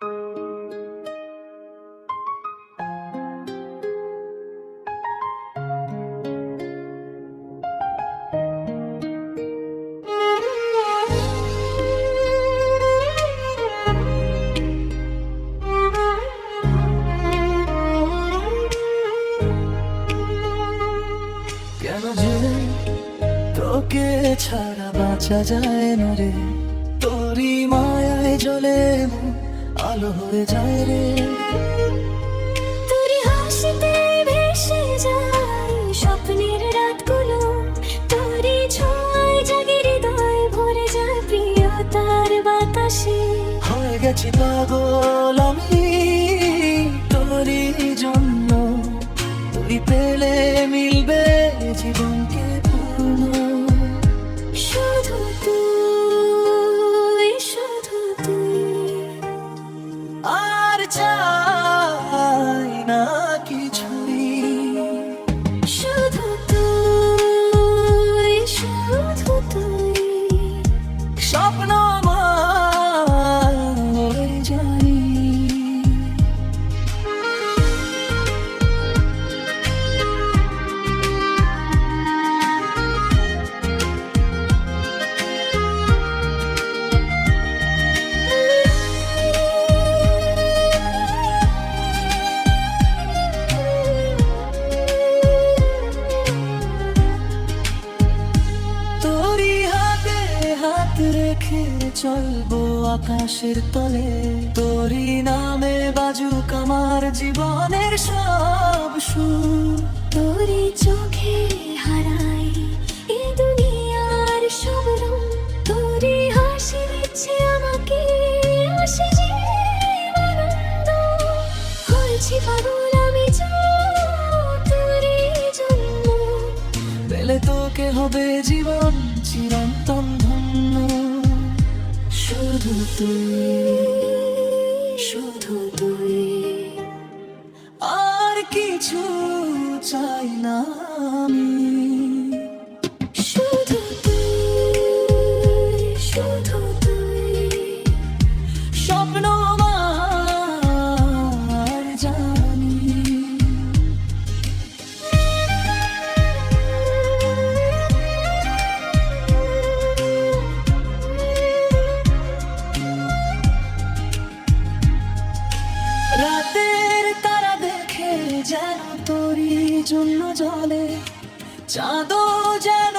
কেন যে তোকে ছাড়া বাঁচা যায় না রে? তোরই মায়ায় জ্বলে মন আলো হয়ে যায় রে। তোর হাসিতে ভেসে যায় স্বপ্নের রাতগুলো। তোরই ছোঁয়ায় জাগে হৃদয় ভরে যায় প্রিয়তার বাতাসে। হয়ে গেছি পাগল আমি তোরই জন্য। তুই পেলে মিলবে জীবনকে চলবো আকাশের তলে। তোরি নামে বাজুক আমার জীবনের সব সুর। তোরে চোখে হারাই এ দুনিয়ার সব রং তোরে হাসি দিচ্ছে আমাকে জীবনানন্দ পাগল আমি তোরে জন্য। পেলে তোকে হবে জীবন চিরন্তন ধন্য। শুধু তুই শুধু আর কিছু চাই না আমি। যেন তোরই জন্য জলে চাঁদও যেন